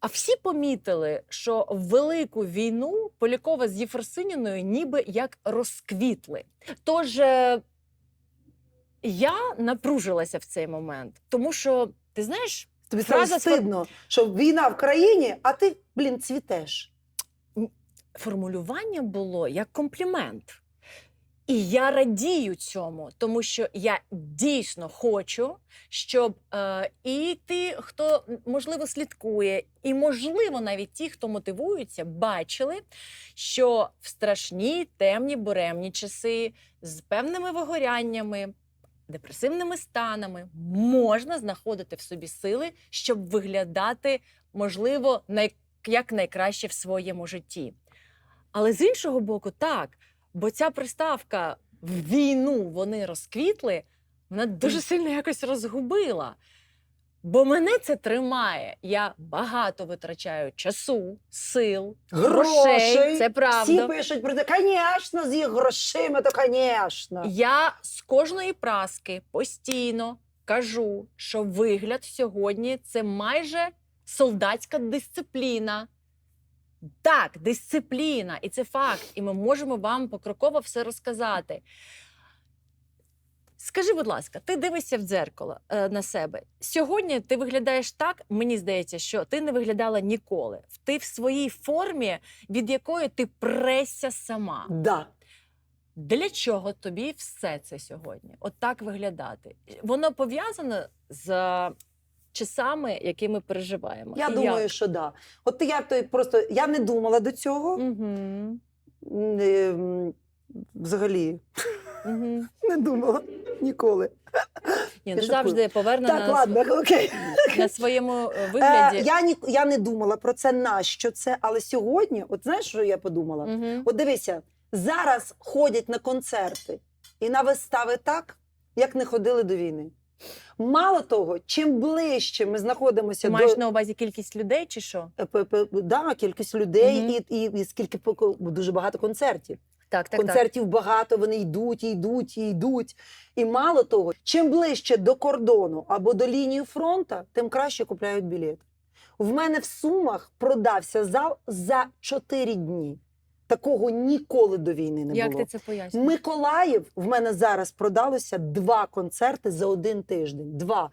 А всі помітили, що в велику війну Полякова з Єфросиніною ніби як розквітли. Тож е, я напружилася в цей момент, тому що ти знаєш, Тобі Фраза стидно, що війна в країні, а ти, блін, цвітеш. формулювання було як комплімент. І я радію цьому, тому що я дійсно хочу, щоб е, і ті, хто можливо слідкує, і можливо навіть ті, хто мотивуються, бачили, що в страшні темні буремні часи з певними вигоряннями, депресивними станами можна знаходити в собі сили, щоб виглядати, можливо, най- як найкраще в своєму житті. Але з іншого боку, так, бо ця приставка в війну вони розквітли, вона дуже сильно якось розгубила. Бо мене це тримає. Я багато витрачаю часу, сил, грошей. Грошей. Це правда. Всі пишуть про те, звісно, з їх грошима, то звісно. Я з кожної праски постійно кажу, що вигляд сьогодні це майже солдатська дисципліна. Так, дисципліна, і це факт. І ми можемо вам покроково все розказати. Скажи, будь ласка, ти дивишся в дзеркало е, на себе. Сьогодні ти виглядаєш так, мені здається, що ти не виглядала ніколи. Ти в своїй формі, від якої ти пресся сама. Да. Для чого тобі все це сьогодні? От так виглядати? Воно пов'язано з часами, які ми переживаємо. Я І думаю, як? що да. От я то просто я не думала до цього. Не, м, взагалі Мгм. не думала ніколи. Ні, ну завжди повернена так, на, ладно, окей. на своєму е, Е, вигляді. я, ні, я не думала про це, нащо це, але сьогодні, от знаєш, що я подумала? Мгм. От дивися, зараз ходять на концерти і на вистави так, як не ходили до війни. Мало того, чим ближче ми знаходимося Ти до маєш на увазі кількість людей чи що? Е, п- п- да, кількість людей Мгм. і, і, і скільки поко- дуже багато концертів. Так, так, Концертів багато, вони йдуть, і йдуть, і йдуть. І мало того, чим ближче до кордону або до лінії фронту, тим краще купляють білети. В мене в Сумах продався зал за 4 дні. Такого ніколи до війни не Як було. ти це пояснюєш? Миколаїв в мене зараз продалося два концерти за один тиждень. Два.